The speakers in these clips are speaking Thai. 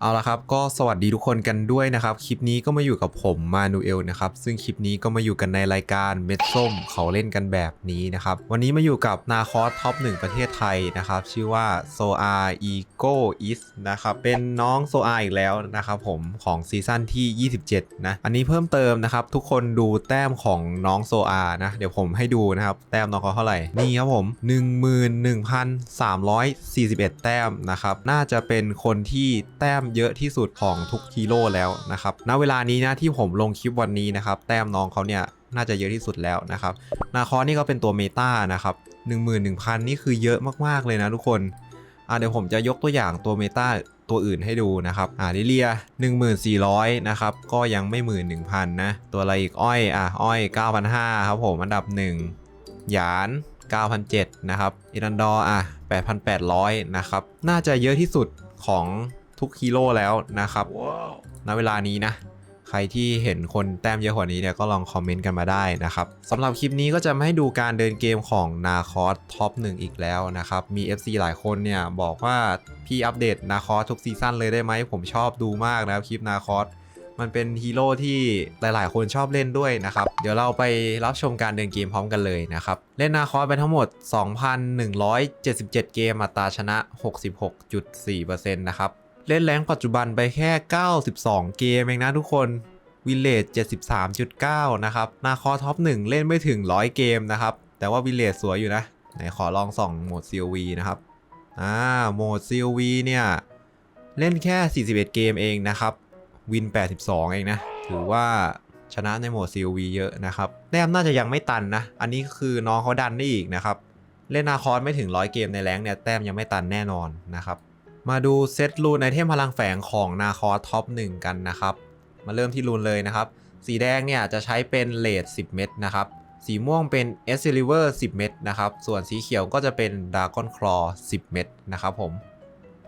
เอาละครับก็สวัสดีทุกคนกันด้วยนะครับ คลิปนี้ก็มาอยู่กับผมมานูเอลนะครับ ซึ่งคลิปนี้ก็มาอยู่กันในรายการเม็ดส้มเขาเล่นกันแบบนี้นะครับ วันนี้มาอยู่กับนาคอสท็อปหนึ่งประเทศไทยนะครับ ชื่อว่าโซอาอีโกอิสนะครับ เป็นน้องโซอาอีกแล้วนะครับผมของซีซั่นที่ 27 นะ อันนี้เพิ่มเติมนะครับ ทุกคนดูแต้มของน้องโซอานะ เดี๋ยวผมให้ดูนะครับ แต้มน้องเขาเท่าไหร่ นี่ครับผม 11,341 แต้มนะครับน่าจะเป็นคนที่แต้มเยอะที่สุดของทุกฮีโร่แล้วนะครับณเวลานี้นะที่ผมลงคลิปวันนี้นะครับแต้มน้องเขาเนี่ยน่าจะเยอะที่สุดแล้วนะครับนาคอสนี่ก็เป็นตัวเมตานะครับ11,000 นี่คือเยอะมากๆเลยนะทุกคนอะเดี๋ยวผมจะยกตัวอย่างตัวเมตาตัวอื่นให้ดูนะครับ อ่าลิเลีย 1400 นะครับ ก็ยังไม่ 11,000 นะ ตัวอะไรอีก อ้อย อะ อ้อย 9,500 ครับผม อันดับ 1 หยาน 9,700 นะครับอิรันดอ อะ 8,800 นะครับ น่าจะเยอะที่สุดของ ทุกฮีโร่แล้วนะครับณเวลานี้นะ ใครที่เห็นคนแต้มเยอะกว่านี้เนี่ยก็ลองคอมเมนต์กันมาได้นะครับสำหรับคลิปนี้ก็จะไม่ให้ดูการเดินเกมของนาคอสท็อป1อีกแล้วนะครับ มี FC หลายคนเนี่ยบอกว่าพี่อัปเดตนาคอสทุกซีซั่นเลยได้ไหม ผมชอบดูมากนะครับคลิปนาคอสมันเป็นฮีโร่ที่หลายๆ คนชอบเล่นด้วยนะครับ เดี๋ยวเราไปรับชมการเดินเกมพร้อมกันเลยนะครับ เล่นนาคอสไปทั้งหมด 2,177 เกมอัตราชนะ 66.4%นะครับ เล่นแรงปัจจุบันไปแค่ 92 เกมเองนะทุกคนวิลเลจ73.9 นะครับนาคอท็อป 1 เล่นไม่ถึง 100 เกมนะครับ แต่ว่าวิลเลจสวยอยู่นะ ไหนขอลองส่องโหมด COV นะครับ อ่า โหมด COV เนี่ย เล่นแค่ 41 เกมเองนะครับ วิน 82 เองนะ ถือว่าชนะในโหมด COV เยอะนะครับ แต้มน่าจะยังไม่ตันนะ อันนี้คือน้องเขาดันได้อีกนะครับ เล่นนาคอไม่ถึง 100 เกมในแรงเนี่ย แต้มยังไม่ตันแน่นอนนะครับ มาดูเซตรูนไอเทมพลังแฝงของนาคอท็อป1กันนะครับ มาเริ่มที่รูนเลยนะครับ สีแดงเนี่ยจะใช้เป็นเลด10 เม็ดนะครับ สีม่วงเป็นเอสซิลิเวอร์10 เม็ดนะครับ ส่วนสีเขียวก็จะเป็นดากอนคลอ10 เม็ดนะครับผม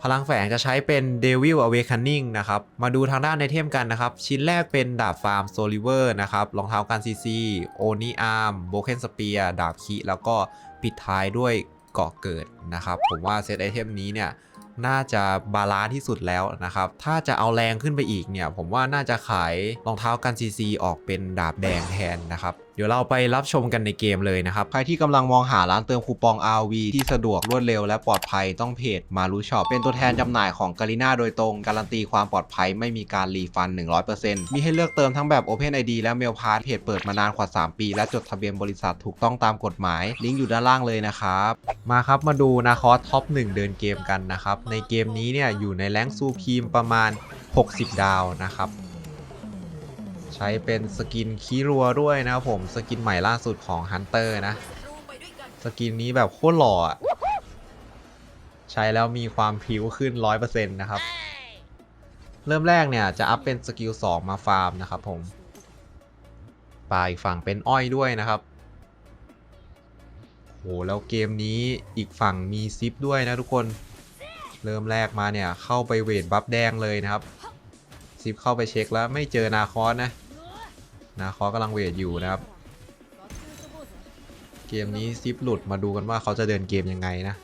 พลังแฝงจะใช้เป็น Devil Awakening นะครับ มาดูทางด้านไอเทมกันนะครับ ชิ้นแรกเป็นดาบฟาร์มโซลิเวอร์นะครับ รองเท้าการซีซีโอนิอาร์มโบเคนสเปียดาบคิแล้วก็ปิดท้ายด้วยเกาะเกิดนะครับ ผมว่าเซตไอเทมนี้เนี่ย น่าจะบาลานซ์ที่สุดแล้วนะครับ ถ้าจะเอาแรงขึ้นไปอีกเนี่ย ผมว่าน่าจะขายรองเท้ากันซีซีออกเป็นดาบแดงแทนนะครับ ดี๋ยวเราไปรับชมกันในเกมเลยนะครับ ใครที่กำลังมองหาร้านเติมคูปอง RV ที่สะดวกรวดเร็วและปลอดภัยต้องเพจมารู้ช็อปเป็นตัวแทนจำหน่ายของกาลิน่าโดยตรง การันตีความปลอดภัยไม่มีการรีฟัน 100%มีให้เลือกเติมทั้งแบบ Open ID และ Mail Pass เพจเปิดมานานกว่า 3 ปี และจดทะเบียนบริษัทถูกต้องตามกฎหมาย ลิงก์อยู่ด้านล่างเลยนะครับมาครับมาดูนาคอสท็อป1เดินเกมกันนะครับในเกมนี้เนี่ยอยู่ในแรงซูพีมประมาณ 60 ดาวนะครับ ใช้เป็นสกินคีรัวด้วยนะครับผมสกินใหม่ล่าสุดของฮันเตอร์นะ สกินนี้แบบโคตรหล่อใช้แล้วมีความพริ้วขึ้น 100%นะครับ เริ่มแรกเนี่ยจะอัพเป็นสกิล 2 มาฟาร์มนะครับผมปลายฝั่งเป็นอ้อยด้วยนะครับโหแล้วเกมนี้อีกฝั่งมีซิปด้วยนะทุกคน เริ่มแรกมาเนี่ยเข้าไปเวทบัฟแดงเลยนะครับ ซิปเข้าไปเช็คแล้วไม่เจอนาคอสนะ นาคอสกำลังเวทอยู่นะครับ เกมนี้ซิปหลุดมาดูกันว่าเขาจะเดินเกมยังไงนะ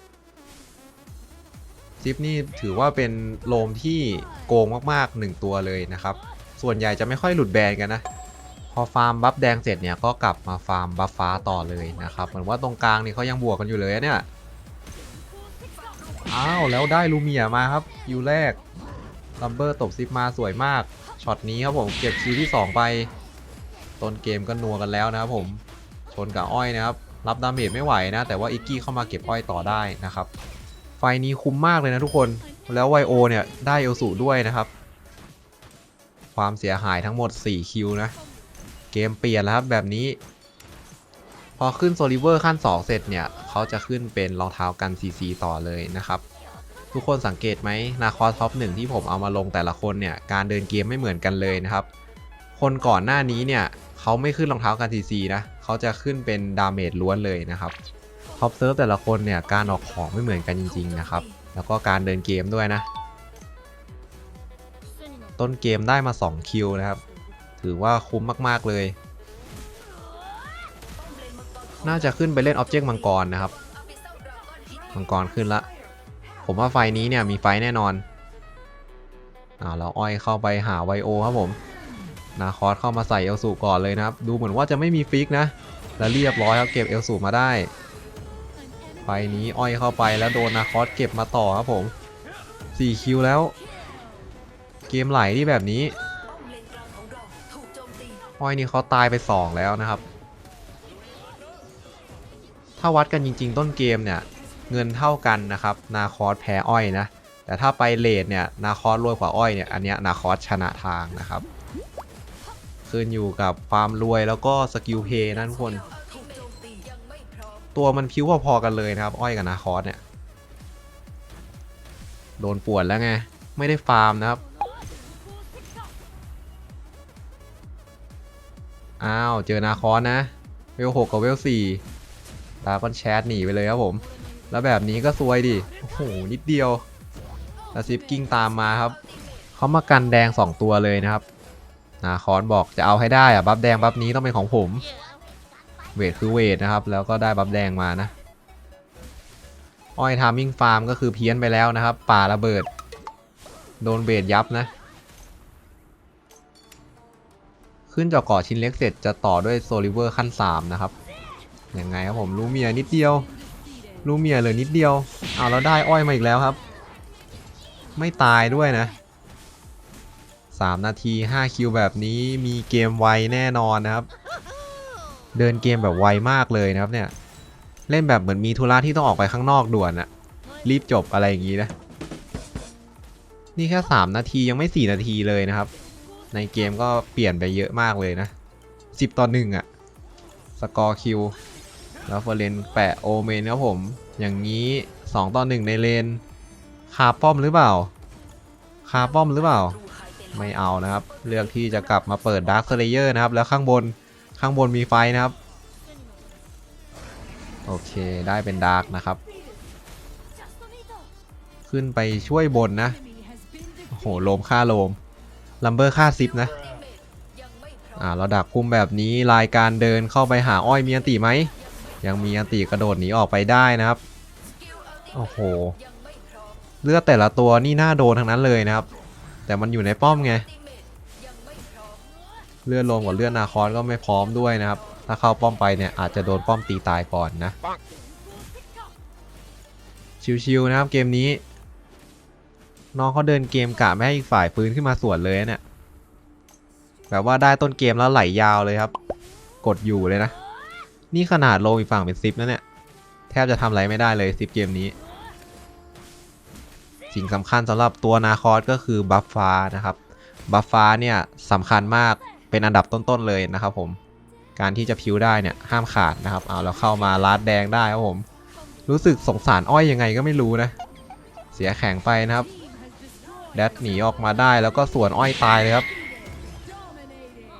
ซิปนี่ถือว่าเป็นโลมที่โกงมากๆ 1 ตัวเลยนะครับ ส่วนใหญ่จะไม่ค่อยหลุดแบนกันนะ พอฟาร์มบัฟแดงเสร็จเนี่ยก็กลับมาฟาร์มบัฟฟ้าต่อเลยนะครับเหมือนว่าตรงกลางนี่เขายังบวกกันอยู่เลยเนี่ยอ้าวแล้วได้ลูเมียมาครับยูแรก ลัมเบอร์ตบซิปมาสวยมาก ช็อตนี้ครับผมเก็บคิวที่ 2 ไป ต้นเกมก็นัวกันแล้วนะครับผม ชนกับอ้อยนะครับ รับดาเมจไม่ไหวนะ แต่ว่าอิกกี้เข้ามาเก็บอ้อยต่อได้นะครับ ไฟนี้คุ้มมากเลยนะทุกคน แล้วไวโอเนี่ยได้เอลสูด้วยนะครับ ความเสียหายทั้งหมด 4 คิวนะ เกมเปลี่ยนแล้วครับแบบนี้ พอขึ้นโซลิเวอร์ขั้น 2 เสร็จเนี่ย เขาจะขึ้นเป็นรองเท้ากัน CC ต่อเลยนะครับ ทุกคนสังเกตไหมนาคอท็อปหนึ่งที่ผมเอามาลงแต่ละคนเนี่ยการเดินเกมไม่เหมือนกันเลยนะครับ คนก่อนหน้านี้เนี่ยเขาไม่ขึ้นรองเท้ากัน CC นะเขาจะขึ้นเป็นดาเมจล้วนเลยนะครับท็อปเซิร์ฟแต่ละคนเนี่ยการออกของไม่เหมือนกันจริงๆนะครับแล้วก็การเดินเกมด้วยนะ ต้นเกมได้มา 2 คิวนะครับ ถือว่าคุ้มมากๆเลย น่าจะขึ้นไปเล่นออบเจกต์มังกรนะครับ มังกรขึ้นละ ผมว่าไฟนี้เนี่ยมีไฟแน่นอนอ่าแล้วอ้อยเข้าไปหาไวโอครับผมนาคอสเข้ามาใส่เอลสูก่อนเลยนะครับ ดูเหมือนว่าจะไม่มีฟิกนะ แล้วเรียบร้อยครับเก็บเอลสูมาได้ ไฟนี้อ้อยเข้าไปแล้วโดนนาคอสเก็บมาต่อครับผม4คิวแล้ว เกมไหลที่แบบนี้ อ้อยนี่เขาตายไป 2 แล้วนะครับ ถ้าวัดกันจริง ๆ ต้นเกมเนี่ย เงินเท่ากันนะครับนาคอสแพ้อ้อยนะ แต่ถ้าไปเลทเนี่ยนาคอสรวยกว่าอ้อยเนี่ยอันเนี้ยนาคอสชนะทางนะครับขึ้นอยู่กับความรวยแล้วก็สกิลเพย์นะทุกคนตัวมันพิ้วพอๆกันเลยนะครับ อ้อยกับนาคอสเนี่ยโดนปวดแล้วไง ไม่ได้ฟาร์มนะครับ อ้าว เจอนาคอสนะ เวลหกกับเวลสี่ดาก้อนแชทหนีไปเลยครับผม แล้วแบบนี้ก็ซวยดิ โอ้โห นิดเดียวแล้วซิปกิ้งตามมาครับ เขามากันแดง 2 ตัวเลยนะครับ นาคอนบอกจะเอาให้ได้อะบัฟแดงบัฟนี้ต้องเป็นของผม เวทคือเวทนะครับ แล้วก็ได้บัฟแดงมานะ อ้อยทามิ่งฟาร์มก็คือเพี้ยนไปแล้วนะครับ ป่าระเบิด โดนเบดยับนะ ขึ้นจากเกาะชิ้นเล็กเสร็จจะต่อด้วยโซลิเวอร์ขั้น 3 นะครับ ยังไงครับผมลูเมียนิดเดียว ลูเมียเหลยนิดเดียวเอาแล้วได้อ้อยมาอีกแล้วครับ ไม่ตายด้วยนะ 3 นาที 5 คิวแบบนี้มีเกมไวแน่นอนนะครับ เดินเกมแบบไวมากเลยนะครับเนี่ยเล่นแบบเหมือนมีธุระที่ต้องออกไปข้างนอกด่วนอะรีบจบอะไรอย่างนี้นะ นี่แค่ 3 นาทียังไม่ 4 นาทีเลยนะครับ ในเกมก็เปลี่ยนไปเยอะมากเลยนะ 10 ต่อ1อะสกอร์คิว แล้วเฟอร์เรนแปะโอเมนครับผม อย่างนี้ 2 ต่อ 1 ในเลน คาป้อมหรือเปล่า คาป้อมหรือเปล่า ไม่เอานะครับ เลือกที่จะกลับมาเปิดดาร์คเลเยอร์นะครับ แล้วข้างบน ข้างบนมีไฟนะครับ โอเค ได้เป็นดาร์กนะครับ ขึ้นไปช่วยบนนะ โอ้โห โลมฆ่าโลม ลัมเบอร์ฆ่าซิปนะอมอ่า เราดักคุมแบบนี้ รายการเดินเข้าไปหาอ้อยมีอันติไหม ยังมีอันติกระโดดหนีออกไปได้นะครับ โอ้โห เลือดแต่ละตัวนี่น่าโดนทั้งนั้นเลยนะครับ แต่มันอยู่ในป้อมไง เลือดลมกับเลือดนาคอนก็ไม่พร้อมด้วยนะครับ ถ้าเข้าป้อมไปเนี่ยอาจจะโดนป้อมตีตายก่อนนะ ชิวๆนะครับเกมนี้ น้องเขาเดินเกมกะไม่ให้อีกฝ่ายปืนขึ้นมาสวนเลยเนี่ย แบบว่าได้ต้นเกมแล้วไหลยาวเลยครับ กดอยู่เลยนะ นี่ขนาดโลอีกฝั่งเป็นซิปนะเนี่ย แทบจะทำอะไรไม่ได้เลยซิปเกมนี้ สิ่งสำคัญสำหรับตัวนาคอสก็คือบัฟฟ้านะครับ บัฟฟ้าเนี่ยสำคัญมากเป็นอันดับต้นๆเลยนะครับผม การที่จะพิวได้เนี่ยห้ามขาดนะครับ เอาแล้วเข้ามาลาดแดงได้ครับผม รู้สึกสงสารอ้อยยังไงก็ไม่รู้นะ เสียแข็งไปนะครับแดดหนีออกมาได้แล้วก็สวนอ้อยตายเลยครับ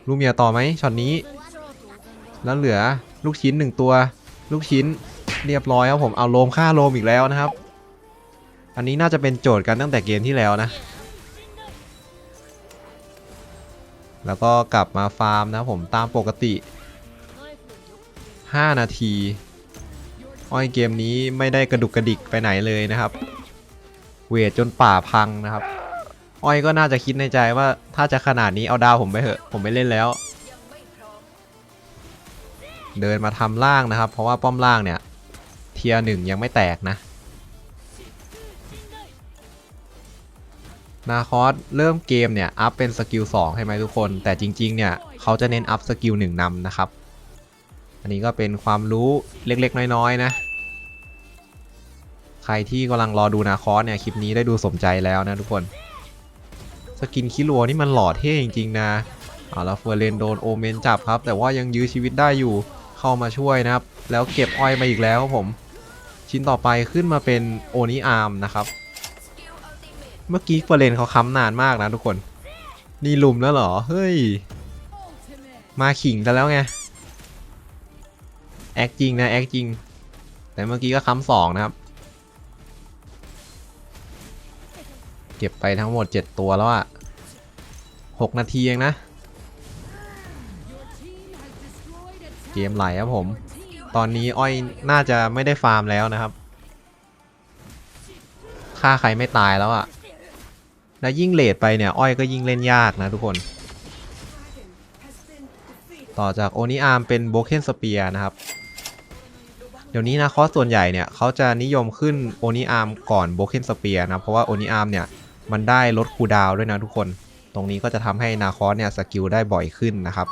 ลูเมียต่อไหมช็อตนี้ แล้วเหลือ ลูกชิ้นหนึ่งตัว ลูกชิ้นเรียบร้อยครับผมเอาโลมฆ่าโลมอีกแล้วนะครับ อันนี้น่าจะเป็นโจทย์กันตั้งแต่เกมที่แล้วนะ แล้วก็กลับมาฟาร์มนะผมตามปกติ 5 นาที อ้อยเกมนี้ไม่ได้กระดุกกระดิกไปไหนเลยนะครับ เวทจนป่าพังนะครับ อ้อยก็น่าจะคิดในใจว่าถ้าจะขนาดนี้เอาดาวผมไปเถอะผมไม่เล่นแล้ว เดินมาทำล่างนะครับ เพราะว่าป้อมล่างเนี่ย เทียร์หนึ่งยังไม่แตกนะ นาคอสเริ่มเกมเนี่ย อัพเป็นสกิล2ใช่ไหมทุกคน แต่จริงๆเนี่ย เขาจะเน้นอัพสกิล1นำนะครับ อันนี้ก็เป็นความรู้เล็กๆ น้อยๆนะ ใครที่กำลังรอดูนาคอสเนี่ย คลิปนี้ได้ดูสมใจแล้วนะทุกคน สกินคิรัวนี่มันหล่อเท่จริงๆนะเอาแล้วเฟอร์เรนโดนโอเมนจับครับ แต่ว่ายังยื้อชีวิตได้อยู่ เข้ามาช่วยนะครับ แล้วเก็บอ้อยมาอีกแล้วครับผม ชิ้นต่อไปขึ้นมาเป็นโอนิอาร์มนะครับ เมื่อกี้เฟรนเขาค้ำนานมากนะทุกคน นี่ลุมแล้วเหรอ เฮ้ย มาขิงซะแล้วไง แอคจริงนะ แอคจริง แต่เมื่อกี้ก็ค้ำสองนะครับ เก็บไปทั้งหมด 7 ตัวแล้วอะ6นาทีเองนะ เกมไหลครับผม ตอนนี้อ้อยน่าจะไม่ได้ฟาร์มแล้วนะครับฆ่าใครไม่ตายแล้วอะและยิ่งเลทไปเนี่ย อ้อยก็ยิ่งเล่นยากนะทุกคน ต่อจากโอนิอาร์มเป็นโบเคนสเปียนะครับ เดี๋ยวนี้นะคอสส่วนใหญ่เนี่ยเขาจะนิยมขึ้นโอนิอาร์มก่อนโบเคนสเปียนะ เพราะว่าโอนิอาร์มเนี่ยมันได้ลดคูดาวด้วยนะทุกคน ตรงนี้ก็จะทำให้นาคอสเนี่ยสกิลได้บ่อยขึ้นนะครับ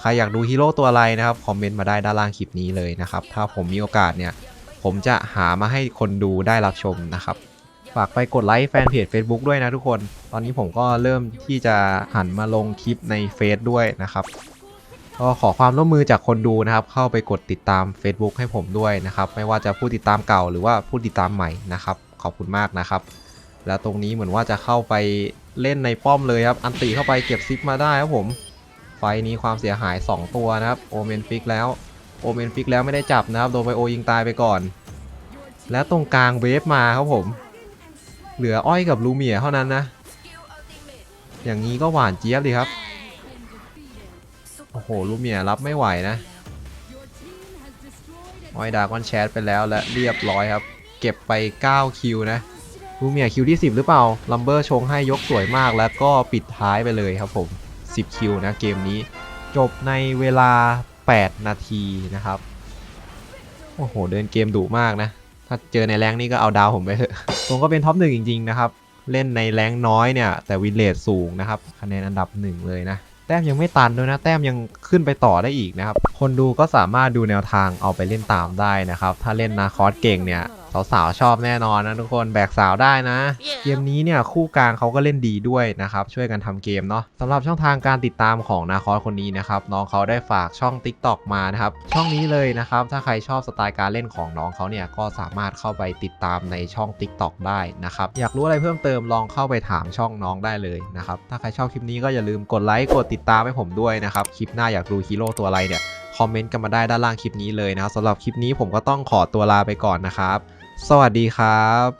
ใครอยากดูฮีโร่ตัวอะไรนะครับคอมเมนต์มาได้ด้านล่างคลิปนี้เลยนะครับ ถ้าผมมีโอกาสเนี่ย ผมจะหามาให้คนดูได้รับชมนะครับฝากไปกดไลค์แฟนเพจ Facebook ด้วยนะทุกคน ตอนนี้ผมก็เริ่มที่จะหันมาลงคลิปในเฟซด้วยนะครับ ก็ขอความร่วมมือจากคนดูนะครับ เข้าไปกดติดตาม Facebook ให้ผมด้วยนะครับ ไม่ว่าจะผู้ติดตามเก่าหรือว่าผู้ติดตามใหม่นะครับ ขอบคุณมากนะครับ แล้วตรงนี้เหมือนว่าจะเข้าไปเล่นในป้อมเลยครับ อันติเข้าไปเก็บซิปมาได้ครับผม ไฟนี้ความเสียหาย 2 ตัวนะครับโอเมนฟิกแล้วโอเมนฟิกแล้วไม่ได้จับนะครับโดนไบโอยิงตายไปก่อน แล้วตรงกลางเวฟมาครับผม เหลืออ้อยกับลูเมียเท่านั้นนะสกิลอัลติเมตอย่างนี้ก็หวานเจี๊ยบดีครับโอ้โหลูเมียรับไม่ไหวนะอ้อยดากอนแชทไปแล้วและเรียบร้อยครับ เก็บไป 9 คิวนะลูเมียคิวที่ 10 หรือเปล่าลัมเบอร์ชงให้ยกสวยมากแล้วก็ปิดท้ายไปเลยครับผม 10 คิวนะเกมนี้จบในเวลา 8 นาทีนะครับ โอ้โห เดินเกมดุมากนะ ถ้าเจอในแรงนี่ก็เอาดาวผมไปเถอะผมก็เป็นท็อปหนึ่งจริงๆนะครับ เล่นในแรงน้อยเนี่ย แต่วินเลทสูงนะครับ คะแนนอันดับหนึ่งเลยนะ แต้มยังไม่ตันด้วยนะ แต้มยังขึ้นไปต่อได้อีกนะครับ คนดูก็สามารถดูแนวทางเอาไปเล่นตามได้นะครับ ถ้าเล่นนาคอสเก่งเนี่ย สาวๆชอบแน่นอนนะทุกคนแบกสาวได้นะ เกมนี้เนี่ยคู่กลางเขาก็เล่นดีด้วยนะครับช่วยกันทำเกมเนาะสำหรับช่องทางการติดตามของนาคอสคนนี้นะครับน้องเขาได้ฝากช่อง TikTok มานะครับช่องนี้เลยนะครับถ้าใครชอบสไตล์การเล่นของน้องเขาเนี่ยก็สามารถเข้าไปติดตามในช่อง TikTok ได้นะครับอยากรู้อะไรเพิ่มเติมลองเข้าไปถามช่องน้องได้เลยนะครับถ้าใครชอบคลิปนี้ก็อย่าลืมกดไลค์กดติดตามให้ผมด้วยนะครับคลิปหน้าอยากดูฮีโร่ตัวอะไรเนี่ยคอมเมนต์กันมาได้ด้านล่างคลิปนี้เลยนะครับสำหรับคลิปนี้ผมก็ต้องขอตัวลาไปก่อนนะครับ สวัสดีครับ